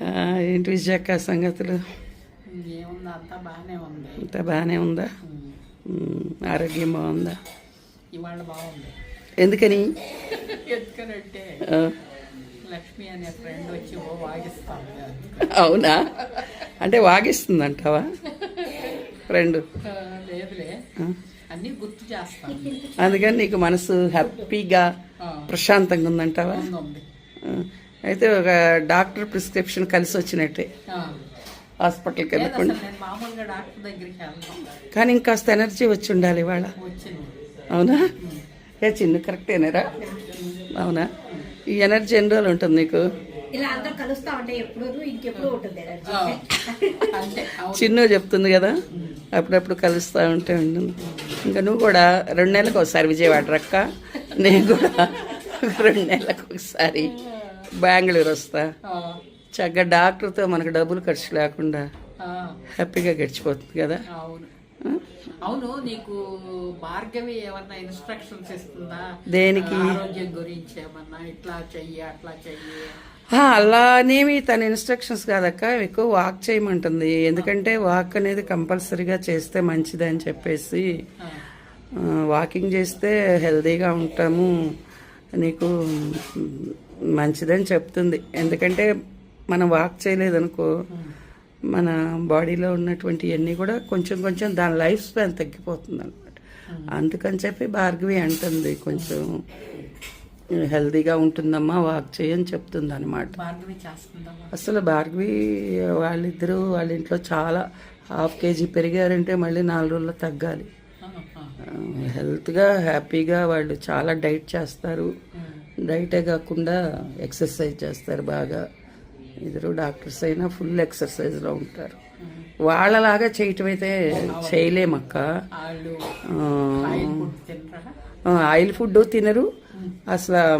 ఏంటి విజయక్క సంగతులు? అంతా బాగానే ఉంది. ఆరోగ్యం బాగుందా? ఇవాళ బాగుంది. ఎందుకని? ఎందుకనంటే లక్ష్మి అనే ఫ్రెండ్ వచ్చి ఓ వాగిస్తాను అవునా? అంటే వాగిస్తుందంటావా? ఫ్రెండ్ లేదులే. అన్నీ గుర్తు చేస్తాను అందుకని నీకు మనసు హ్యాపీగా ప్రశాంతంగా ఉందంటావా? అయితే ఒక డాక్టర్ ప్రిస్క్రిప్షన్ కలిసి వచ్చినట్టే. హాస్పిటల్కి వెళ్ళకుండా. కానీ ఇంకాస్త ఎనర్జీ వచ్చి ఉండాలి ఇవాళ. అవునా? ఏ చిన్న కరెక్టేనారా అవునా? ఈ ఎనర్జీ ఎన్ని రోజులు ఉంటుంది నీకు? చిన్న చెప్తుంది కదా అప్పుడప్పుడు కలుస్తూ ఉంటే ఉంటుంది. ఇంకా నువ్వు కూడా రెండు నెలలకు ఒకసారి విజయవాడ రక్క నేను కూడా రెండు నెలలకు ఒకసారి. బెంగళూరు వస్తా. చక్కగా డాక్టర్తో మనకు డబ్బులు ఖర్చు లేకుండా హ్యాపీగా గడిచిపోతుంది కదా. అవును. అవును నీకు భార్గవి ఏమన్నా ఇన్స్ట్రక్షన్స్ ఇస్తుందా? దేనికి? ఆరోగ్యం గురించి ఏమన్నా? ఇట్లా చెయ్యి అట్లా చెయ్యి. అలానేమి తన ఇన్స్ట్రక్షన్స్ కాదక్క ఎక్కువ వాక్ చేయమంటుంది. ఎందుకంటే వాక్ అనేది కంపల్సరీగా చేస్తే మంచిది అని చెప్పేసి వాకింగ్ చేస్తే హెల్తీగా ఉంటాము. నీకు మంచిదని చెప్తుంది. ఎందుకంటే మనం వాక్ చేయలేదనుకో మన బాడీలో ఉన్నటువంటి అన్నీ కూడా కొంచెం కొంచెం దాని లైఫ్ స్పాన్ తగ్గిపోతుంది అనమాట అందుకని చెప్పి భార్గవి అంటుంది కొంచెం హెల్తీగా ఉంటుందమ్మా వాక్ చేయని చెప్తుంది అనమాట అసలు భార్గవి వాళ్ళిద్దరూ వాళ్ళ ఇంట్లో చాలా హాఫ్ కేజీ పెరిగారంటే మళ్ళీ నాలుగు రోజుల్లో తగ్గాలి. హెల్త్గా హ్యాపీగా వాళ్ళు చాలా డైట్ చేస్తారు. డైటే కాకుండా ఎక్సర్సైజ్ చేస్తారు బాగా. ఇద్దరు డాక్టర్స్ అయినా ఫుల్ ఎక్సర్సైజ్లో ఉంటారు. వాళ్ళలాగా చేయటం అయితే చేయలేమక్క ఆయిల్ ఫుడ్ తినరా. అసలు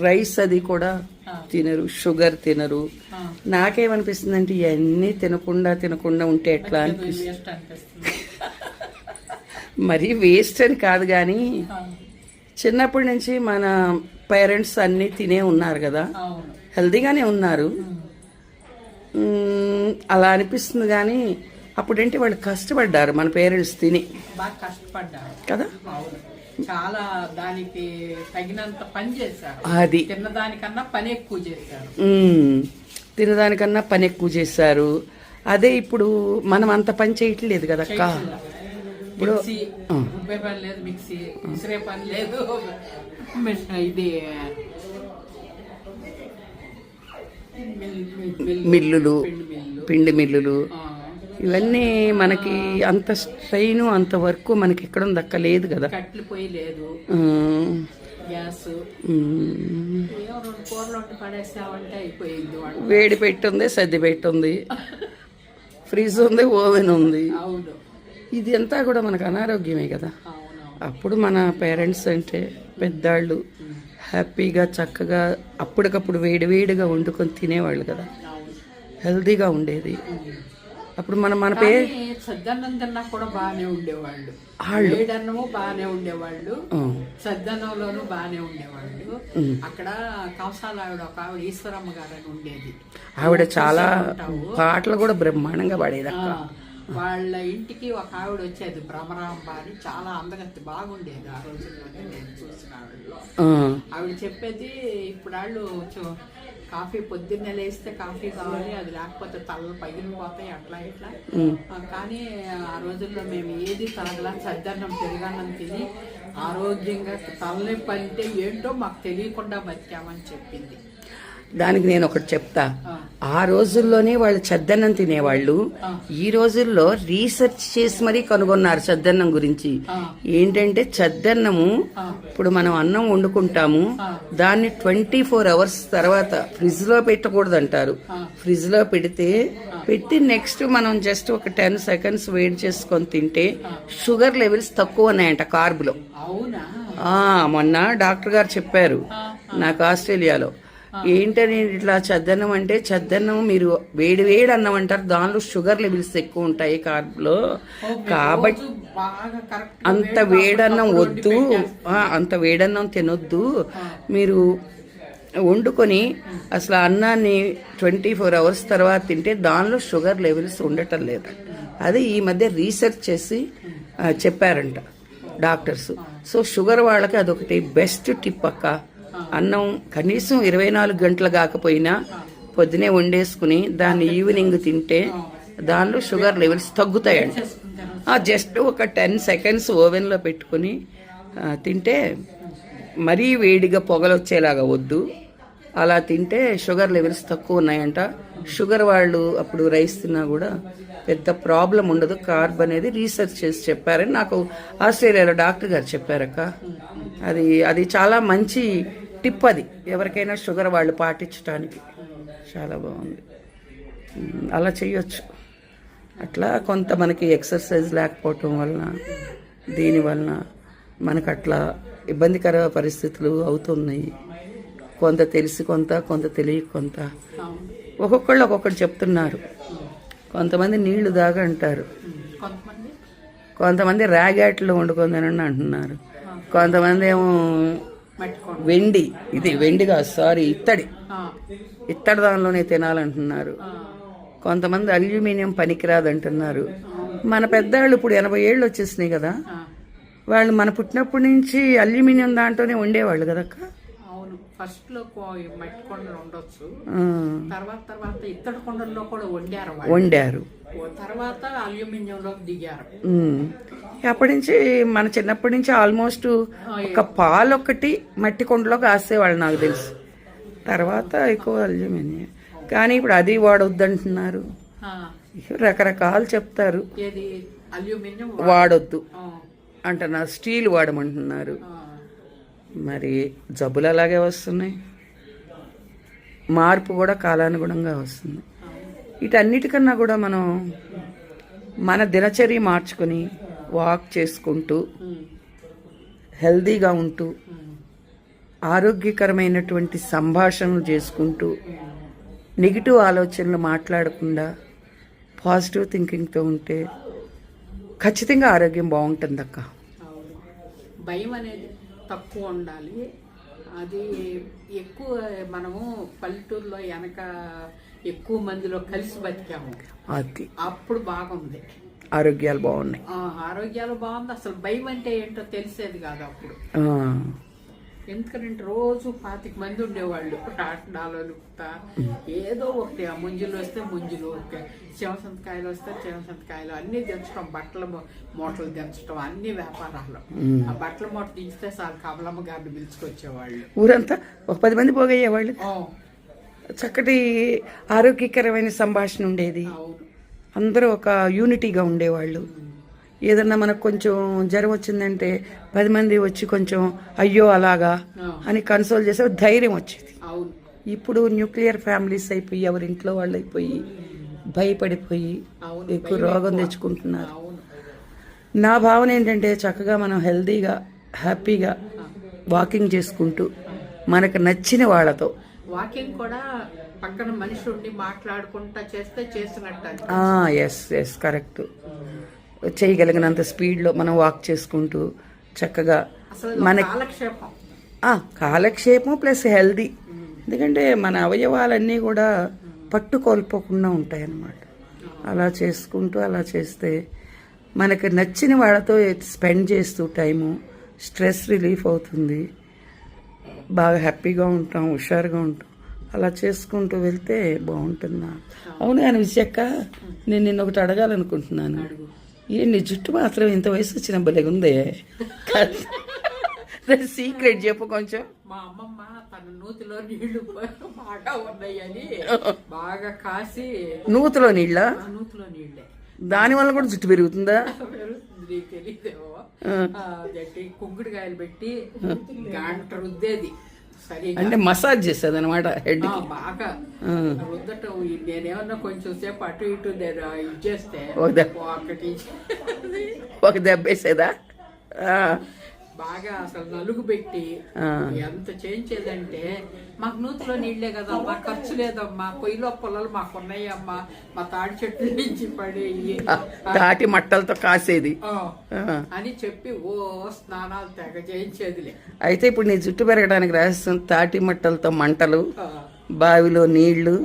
రైస్ అది కూడా తినరు. షుగర్ తినరు. ఆ. నాకేమనిపిస్తుంది అంటే ఇవన్నీ తినకుండా తినకుండా ఉంటే ఎట్లా అనిపిస్తుంది. మరీ వేస్ట్ అని కాదు కానీ చిన్నప్పటి నుంచి మన పేరెంట్స్ అన్నీ తినే ఉన్నారు కదా. అవును. హెల్తీగానే ఉన్నారు. అలా అనిపిస్తుంది కానీ అప్పుడంటే వాళ్ళు కష్టపడ్డారు మన పేరెంట్స్ తిని. బాగా కష్టపడ్డారు. కదా? చాలా దానికి తగినంత పని చేశారు. అది. తిన్నదానికన్నా పని ఎక్కువ చేశారు. తినదానికన్నా పని ఎక్కువ చేశారు. అదే ఇప్పుడు మనం అంత పని చేయట్లేదు కదా అక్క. ఇప్పుడు మిక్సీ రుబ్బే పని లేదు మిక్సీ విసిరే పని లేదు. మిషన్ ఇది మిల్- మిల్- మిల్- మిల్లులు పిండి మిల్లు. పిండి మిల్లులు. ఇవన్నీ మనకి అంత స్ట్రెయిన్ అంత వర్క్ మనకి ఎక్కడ దక్కలేదు కదా. కట్లు లేదు. గ్యాస్. వండి పెట్టుంది సర్ది పెట్టుంది. ఫ్రిడ్జ్ ఉంది ఓవెన్ ఉంది. అవును. ఇది అంతా కూడా మనకు అనారోగ్యమే కదా. అప్పుడు మన పేరెంట్స్ అంటే పెద్దాళ్ళు హ్యాపీగా చక్కగా అప్పటికప్పుడు వేడివేడిగా వండుకొని తినేవాళ్ళు కదా. హెల్తీగా ఉండేది. అప్పుడు మనం మన పే సద్దన్నం తిన్నా కూడా బాగానే ఉండేవాళ్ళు. వేడన్నము బాగానే ఉండేవాళ్ళు. సద్దన్నంలోనూ బాగానే ఉండేవాళ్ళు. అక్కడ కౌసాల ఆవిడ ఒక ఆవిడ ఈశ్వరమ్మ గారు అని ఉండేది. ఆవిడ చాలా. పాటలు కూడా బ్రహ్మాండంగా పాడేది అక్క వాళ్ళ ఇంటికి ఒక ఆవిడ వచ్చేది భ్రమరాంబ అని. చాలా అందగత్తి బాగుండేది ఆ రోజుల్లోనే నేను చూసిన ఆవిడలో. ఆవిడ చెప్పేది ఇప్పుడు వాళ్ళు కాఫీ పొద్దున్నే లేస్తే కాఫీ కావాలి అది లేకపోతే తలలు పగిలిపోతాయి అట్లా ఇట్లా. కానీ ఆ రోజుల్లో మేము ఏది తరగలా సద్దన్నం పెరుగన్నం తిని ఆరోగ్యంగా తలనొప్పి అంటే ఏంటో మాకు తెలియకుండా బతికామని చెప్పింది. దానికి నేను ఒకటి చెప్తా. ఆ. రోజుల్లోనే వాళ్ళు చద్దన్నం తినేవాళ్ళు. ఈ రోజుల్లో రీసెర్చ్ చేసి మరీ కనుగొన్నారు చద్దన్నం గురించి. ఏంటంటే చద్దన్నము. ఇప్పుడు మనం అన్నం వండుకుంటాము. దాన్ని ట్వంటీ ఫోర్ అవర్స్ తర్వాత ఫ్రిడ్జ్లో పెట్టకూడదు అంటారు. ఫ్రిడ్జ్లో పెడితే పెట్టి నెక్స్ట్ మనం జస్ట్ ఒక టెన్ సెకండ్స్ వెయిట్ చేసుకొని తింటే షుగర్ లెవెల్స్ తక్కువ ఉన్నాయంట కార్బ్లో అవునా? ఆ, మొన్న డాక్టర్ గారు చెప్పారు. నాకు ఆస్ట్రేలియాలో. ఏంటని ఇట్లా చద్దన్నం అంటే చద్దన్నం మీరు వేడి వేడి అన్నం అంటారు దానిలో షుగర్ లెవెల్స్ ఎక్కువ ఉంటాయి కార్బ్లో. కాబట్టి అంత వేడన్నం వద్దు. అంత వేడన్నం తినొద్దు. మీరు వండుకొని అసలు అన్నాన్ని ట్వంటీ ఫోర్ అవర్స్ తర్వాత తింటే దానిలో షుగర్ లెవెల్స్ ఉండటం లేదు. అది ఈ మధ్య రీసెర్చ్ చేసి చెప్పారంట డాక్టర్స్. సో షుగర్ వాళ్ళకి అదొకటి బెస్ట్ టిప్ అక్క. అన్నం కనీసం ఇరవై నాలుగు గంటలు కాకపోయినా పొద్దునే వండేసుకుని దాన్ని ఈవినింగ్ తింటే దానిలో షుగర్ లెవెల్స్ తగ్గుతాయంట. జస్ట్ ఒక టెన్ సెకండ్స్ ఓవెన్లో పెట్టుకుని తింటే మరీ వేడిగా పొగలు వచ్చేలాగా వద్దు. అలా తింటే షుగర్ లెవెల్స్ తక్కువ ఉన్నాయంట. షుగర్ వాళ్ళు అప్పుడు రైస్ తిన్నా కూడా పెద్ద ప్రాబ్లం ఉండదు. కార్బ్ అనేది రీసెర్చ్ చేసి చెప్పారని నాకు ఆస్ట్రేలియాలో డాక్టర్ గారు చెప్పారక్క. అది అది చాలా మంచి టిప్ అది. ఎవరికైనా షుగర్ వాళ్ళు పాటించడానికి చాలా బాగుంది. అలా చేయొచ్చు. అట్లా కొంత మనకి ఎక్సర్సైజ్ లేకపోవటం వలన దీని వలన మనకు అట్లా ఇబ్బందికర పరిస్థితులు అవుతున్నాయి. కొంత తెలిసి కొంత కొంత తెలియక కొంత. ఒక్కొక్కళ్ళు ఒక్కొక్కటి చెప్తున్నారు. కొంతమంది నీళ్ళు దాగా అంటారు కొంతమంది రాగాట్లు వండుకుందని అంటున్నారు. కొంతమంది ఏమో వెండి. ఇది వెండి కాదు సారీ ఇత్తడి. ఇత్తడి దానిలోనే తినాలంటున్నారు. కొంతమంది అల్యూమినియం పనికిరాదు అంటున్నారు మన పెద్దవాళ్ళు ఇప్పుడు ఎనభై ఏళ్ళు వచ్చేసినాయి కదా. వాళ్ళు మన పుట్టినప్పటి నుంచి అల్యూమినియం దాంట్లోనే ఉండేవాళ్ళు కదక్క? అవును. ఫస్ట్లో కో- మట్టి కొండలు ఉండొచ్చు. ఆ, తర్వాత తర్వాత ఇత్తడి కొండల్లో కూడా వండారు తర్వాత అల్యూమినియంలోకి దిగారు. ఉమ్. అప్పటి నుంచి మన చిన్నప్పటి నుంచి ఆల్మోస్ట్ ఒక పాలు ఒకటి మట్టి కొండలో కాసేవాళ్ళు నాకు తెలుసు. తర్వాత ఎక్కువ అల్యూమినియం కానీ ఇప్పుడు అది వాడొద్దంటున్నారు. రకరకాలు చెప్తారు. వాడొద్దు. అంటున్నారు. స్టీల్ వాడమంటున్నారు. మరి జబ్బులు అలాగే వస్తున్నాయి. మార్పు కూడా కాలానుగుణంగా వస్తుంది. వీటన్నిటికన్నా కూడా మనం మన దినచర్య మార్చుకొని వాక్ చేసుకుంటూ హెల్దీగా ఉంటూ ఆరోగ్యకరమైనటువంటి సంభాషణలు చేసుకుంటూ నెగిటివ్ ఆలోచనలు మాట్లాడకుండా పాజిటివ్ థింకింగ్తో ఉంటే ఖచ్చితంగా ఆరోగ్యం బాగుంటుంది అక్క భయం అనేది తక్కువ ఉండాలి. అది ఎక్కువ మనము పల్లెటూరులో వెనక ఎక్కువ మందిలో కలిసి బతికాము. అది. అప్పుడు బాగుంది. ఆరోగ్యాలు బాగున్నాయి. ఆరోగ్యాలు బాగుంది. అసలు భయం అంటే ఏంటో తెలిసేది కాదు అప్పుడు. ఎందుకంటే రోజు పాతిక మంది ఉండేవాళ్ళు. లుక్తా ఏదో ఒకటి ఆ ముంజులు వస్తే ముంజులు ఓకే. శివసంతకాయలు వస్తే శివసంతకాయలు అన్ని దించడం బట్టల మూటలు దించడం అన్ని వ్యాపారాలు. ఆ బట్టల మూట దించితే చాలు కమలమ్మ గారిని పిలుచుకొచ్చేవాళ్ళు. ఊరంతా ఒక పది మంది పోగయ్యేవాళ్ళు? చక్కటి ఆరోగ్యకరమైన సంభాషణ ఉండేది. అవును. అందరూ ఒక యూనిటీగా ఉండేవాళ్ళు. ఏదన్నా మనకు కొంచెం జ్వరం వచ్చిందంటే పది మంది వచ్చి కొంచెం అయ్యో అలాగా అని కన్సోల్ చేసే ధైర్యం వచ్చేది. ఇప్పుడు న్యూక్లియర్ ఫ్యామిలీస్ అయిపోయి ఎవరి ఇంట్లో వాళ్ళు అయిపోయి భయపడిపోయి ఎక్కువ రోగం తెచ్చుకుంటున్నారు. నా భావన ఏంటంటే చక్కగా మనం హెల్తీగా హ్యాపీగా వాకింగ్ చేసుకుంటూ మనకు నచ్చిన వాళ్ళతో. వాకింగ్ కూడా పక్కన మనిషి ఉండి మాట్లాడుకుంటా చేస్తే చేసినట్టు. ఎస్ ఎస్ కరెక్ట్ చేయగలిగినంత స్పీడ్లో మనం వాక్ చేసుకుంటూ చక్కగా మన కాలక్షేపం. ఆ, కాలక్షేపం ప్లస్ హెల్దీ ఎందుకంటే మన అవయవాలన్నీ కూడా పట్టు కోల్పోకుండా ఉంటాయి అన్నమాట అలా చేసుకుంటూ అలా చేస్తే మనకి నచ్చిన వాళ్ళతో స్పెండ్ చేస్తూ టైము స్ట్రెస్ రిలీఫ్ అవుతుంది. బాగా హ్యాపీగా ఉంటాం హుషారుగా ఉంటాం. అలా చేసుకుంటూ వెళ్తే బాగుంటుందా? అవును కానీ విశాఖ నేను నిన్న ఒకటి అడగాలనుకుంటున్నాను. ఏ నీ జుట్టు మాత్రం ఇంత వయసు వచ్చిన భలేగుందే సీక్రెట్ చెప్పు కొంచెం. మా అమ్మమ్మ తన నూతిలో నీళ్ళు బాగా ఉన్నాయని బాగా కాసి నూతులో నీళ్ళ? నూతిలో నీళ్ళే. దాని వల్ల కూడా జుట్టు పెరుగుతుందా? పెరుగుతుంది తెలియదేమో కుంకుడుకాయలు పెట్టి గంట రుద్దేది. అంటే మసాజ్ చేస్తుంది అనమాట హెడ్ బాగా. రుద్దటం నేనేమన్నా కొంచెం సేపు అటు ఇటు నేను ఇది చేస్తే ఒక దెబ్బ. ఒకటి ఒక దెబ్బ వేసేదా? ఆ, బాగా అసలు నలుగు పెట్టి. ఎంత చేయించేదంటే మాకు నూతిలో నీళ్ళే కదమ్మా ఖర్చు లేదమ్మా పొయ్యిలో పొలాలు మాకు ఉన్నాయమ్మా మా తాడి చెట్ల నుంచి పడేయి తాటి మట్టలతో కాసేది. అని చెప్పి ఓ స్నానాలు తెగ చేయించేదిలే అయితే ఇప్పుడు నీ జుట్టు పెరగడానికి రహస్యం తాటి మట్టలతో మంటలు. బావిలో నీళ్ళు.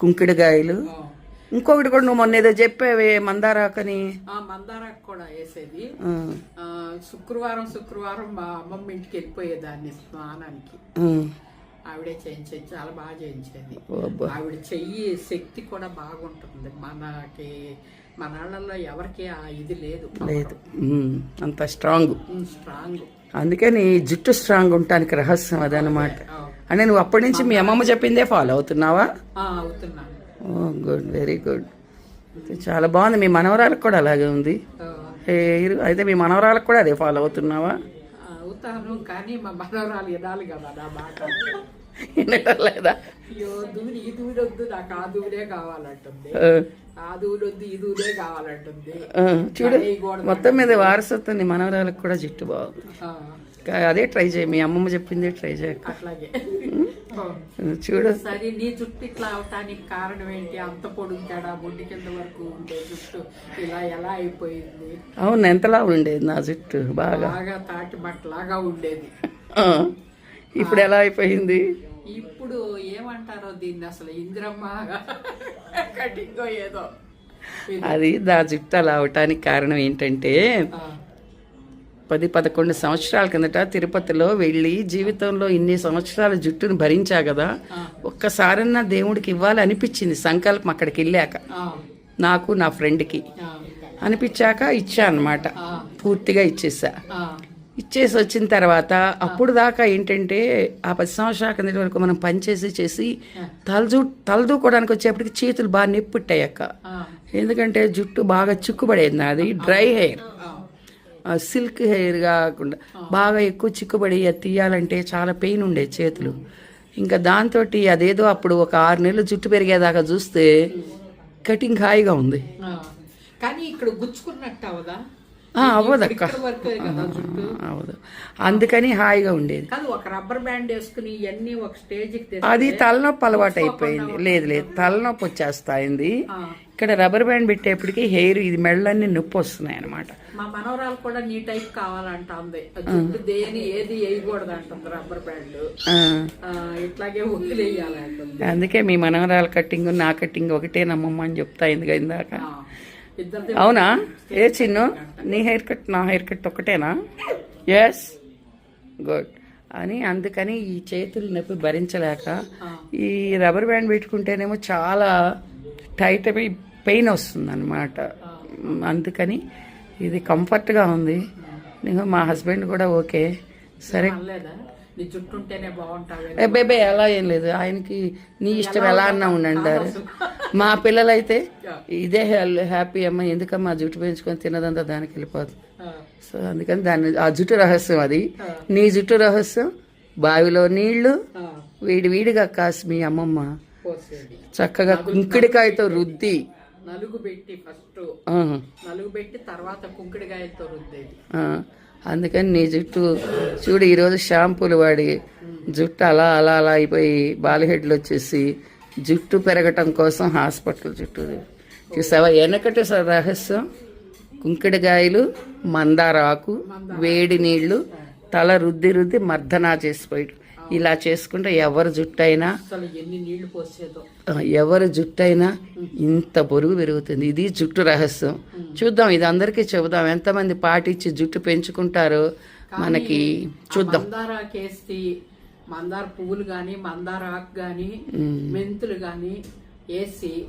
కుంకిడికాయలు. ఇంకొకటి కూడా నువ్వు మొన్న ఏదో చెప్పావే మందారాకని. ఆ మందారకు కూడా వేసేది. శుక్రవారం శుక్రవారం మా అమ్మమ్మ ఇంటికి వెళ్ళిపోయేదాన్ని స్నానానికి. ఆవిడే చేయించేది చాలా బాగా చేయించేది. ఆవిడ చెయ్యి శక్తి కూడా బాగుంటుంది. మనకి మన వాళ్ళల్లో ఎవరికి ఆ ఇది లేదు. లేదు. అంత స్ట్రాంగ్. స్ట్రాంగ్. అందుకే నీ జుట్టు స్ట్రాంగ్ ఉండటానికి రహస్యం అదనమాట అంటే నువ్వు అప్పటి నుంచి మీ అమ్మమ్మ చెప్పిందే ఫాలో అవుతున్నావా? అవుతున్నాను. ఓ గుడ్ వెరీ గుడ్ చాలా బాగుంది. మీ మనవరాలకు కూడా అలాగే ఉంది. హెయిర్ అయితే మీ మనవరాలకు కూడా అదే ఫాలో అవుతున్నావా? అవుతాను కానీ మా మనవరాలు కదా నా మాట. అయ్యో దూరి ఈ దూరి వద్దు నాకు ఆ దూరే కావాలంటుంది. ఆ, దూరి వద్దు ఈ దూరే కావాలంటుంది. ఆ, చూడు. మొత్తం మీద వారసత్వం మనవరాలకు కూడా జుట్టు బాగుంది. కా- అదే ట్రై చేయి. మీ అమ్మమ్మ చెప్పిందే ట్రై చేయక అట్లాగే. చూడు. సరే నీ జుట్టు ఇట్లా అవటానికి కారణం ఏంటి? అంత పొడుగు తేడా బొడ్డు కింద వరకు ఉండే జుట్టు ఇలా ఎలా అయిపోయింది? అవును ఎంతలా ఉండేది నా జుట్టు? బాగా. బాగా తాటి బట్టలాగా ఉండేది. ఇప్పుడు ఎలా అయిపోయింది? ఇప్పుడు ఏమంటారో దీన్ని అసలు ఇందిరమ్మ కటింగ్ ఏదో. అది నా జుట్టు అలా అవటానికి కారణం ఏంటంటే పది పదకొండు సంవత్సరాల కిందట తిరుపతిలో వెళ్ళి జీవితంలో ఇన్ని సంవత్సరాల జుట్టును భరించా కదా ఒక్కసారన్నా దేవుడికి ఇవ్వాలి అనిపించింది సంకల్పం అక్కడికి వెళ్ళాక. నాకు నా ఫ్రెండ్కి. అనిపించాక ఇచ్చా అనమాట పూర్తిగా ఇచ్చేసా. ఇచ్చేసి వచ్చిన తర్వాత అప్పుడు దాకా ఏంటంటే ఆ పది సంవత్సరాల కిందటి వరకు మనం పనిచేసి చేసి తలజు తలదూకోవడానికి వచ్చేప్పటికి చేతులు బాగా నొప్పిట్టాయి అక్క. ఆ, ఎందుకంటే జుట్టు బాగా చిక్కుబడేది నాది డ్రై హెయిర్. సిల్క్ హెయిర్ కాకుండా బాగా ఎక్కువ చిక్కుబడి అది తీయాలంటే చాలా పెయిన్ ఉండేది చేతులు. ఇంకా దాంతో అదేదో అప్పుడు ఒక ఆరు నెలలు జుట్టు పెరిగేదాకా చూస్తే కటింగ్ హాయిగా ఉంది. కానీ ఇక్కడ గుచ్చుకున్నట్టు అవదా అవ్వదక్క అవదు అందుకని హాయిగా ఉండేది. ఒక రబ్బర్ బ్యాండ్ వేసుకుని ఇవన్నీ ఒక స్టేజ్కి అది తలనొప్పి అలవాటు అయిపోయింది. లేదు లేదు తలనొప్పి వచ్చేస్తాయింది. ఇక్కడ రబ్బర్ బ్యాండ్ పెట్టేప్పటికి హెయిర్ ఇది మెళ్ళన్నీ నొప్పి వస్తున్నాయి అనమాట మా మనవరాలు కూడా నీ టైప్ జుట్టు దేని ఏది వేయకూడదు అంటుంది రబ్బర్ బ్యాండ్. ఇట్లాగే వదిలేయాలంటుంది. అందుకే మీ మనవరాల కట్టింగ్ నా కట్టింగ్ ఒకటే నమ్మమ్మ అని చెప్తా ఇందాక. అవునా? ఏ చిన్ను? నీ హెయిర్ కట్ నా హెయిర్ కట్ ఒకటేనా ఎస్ గుడ్ అని అందుకని ఈ చేతులు నొప్పి భరించలేక ఈ రబ్బర్ బ్యాండ్ పెట్టుకుంటేనేమో చాలా టైట్ అయిపోయి పెయిన్ వస్తుంది అనమాట అందుకని ఇది కంఫర్ట్గా ఉంది. నేను మా హస్బెండ్ కూడా ఓకే సరే. నీ జుట్టు ఉంటేనే బాగుంటావే ఏ బేబే అలా ఏం లేదు. ఆయనకి నీ ఇష్టం ఎలా అన్నా ఉండండి మా పిల్లలైతే ఇదే హ్యాపీ అమ్మ. ఎందుకమ్మా జుట్టు పెంచుకొని తిన్నదంతా దానికి వెళ్ళిపోతుంది ఆ, సో అందుకని దాన్ని ఆ జుట్టు రహస్యం అది. నీ జుట్టు రహస్యం బావిలో నీళ్ళు వేడి వేడిగా కాసి మీ అమ్మమ్మ చక్కగా కుంకిడికాయతో రుద్ది. నలుగు పెట్టి ఫస్ట్. నలుగు పెట్టి తర్వాత కుంకుడికాయలతో రుద్దేది. అందుకని నీ జుట్టు చూడు ఈరోజు షాంపూలు వాడి జుట్టు అలా అలా అలా అయిపోయి బాలిహెడ్లు వచ్చేసి జుట్టు పెరగటం కోసం హాస్పిటల్ జుట్టు. చూసావా? వెనకటి రహస్యం కుంకిడికాయలు మందారాకు వేడి నీళ్ళు తల రుద్ది రుద్ది మర్దనా చేసిపోయాడు ఇలా చేసుకుంటే ఎవరి జుట్టు అయినా అసలు ఎన్ని నీళ్ళు పోసేదో. ఆ, ఎవరి జుట్టు అయినా ఇంత బొరుగు పెరుగుతుంది. ఇది జుట్టు రహస్యం. చూద్దాం ఇది అందరికీ చెబుదాం. ఎంతమంది పాటించి జుట్టు పెంచుకుంటారో మనకి చూద్దాం. మందార పువ్వులు గాని మందార ఆకు గాని మెంతులు గాని వేసి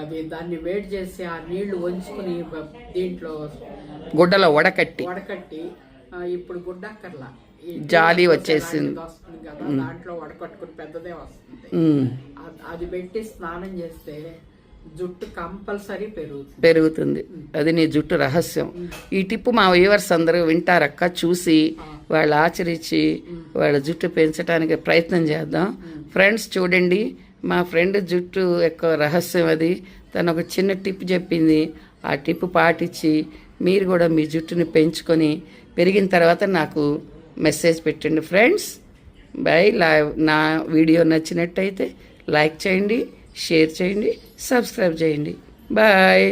అది దాన్ని వేడి చేసి ఆ నీళ్ళు వంచుకుని దీంట్లో గుడ్డలో వడకట్టి. వడకట్టి ఇప్పుడు గుడ్డక్కర్లా. జాలి వచ్చేసింది. దాంట్లో వడకట్టుకుని పెద్దదే వస్తుంది. అది పెట్టి స్నానం చేస్తే జుట్టు కంపల్సరీ పెరుగుతుంది. పెరుగుతుంది. అది నీ జుట్టు రహస్యం. ఈ టిప్పు మా వ్యూవర్స్ అందరూ వింటారక్క చూసి వాళ్ళు ఆచరించి వాళ్ళ జుట్టు పెంచడానికి ప్రయత్నం చేద్దాం. ఫ్రెండ్స్ చూడండి మా ఫ్రెండ్ జుట్టు యొక్క రహస్యం అది. తను ఒక చిన్న టిప్ చెప్పింది. ఆ టిప్ పాటించి మీరు కూడా మీ జుట్టుని పెంచుకొని పెరిగిన తర్వాత నాకు మెసేజ్ పెట్టండి ఫ్రెండ్స్. బై. లైవ్ నా వీడియో నచ్చినట్టయితే లైక్ చేయండి షేర్ చేయండి సబ్స్క్రైబ్ చేయండి. బాయ్.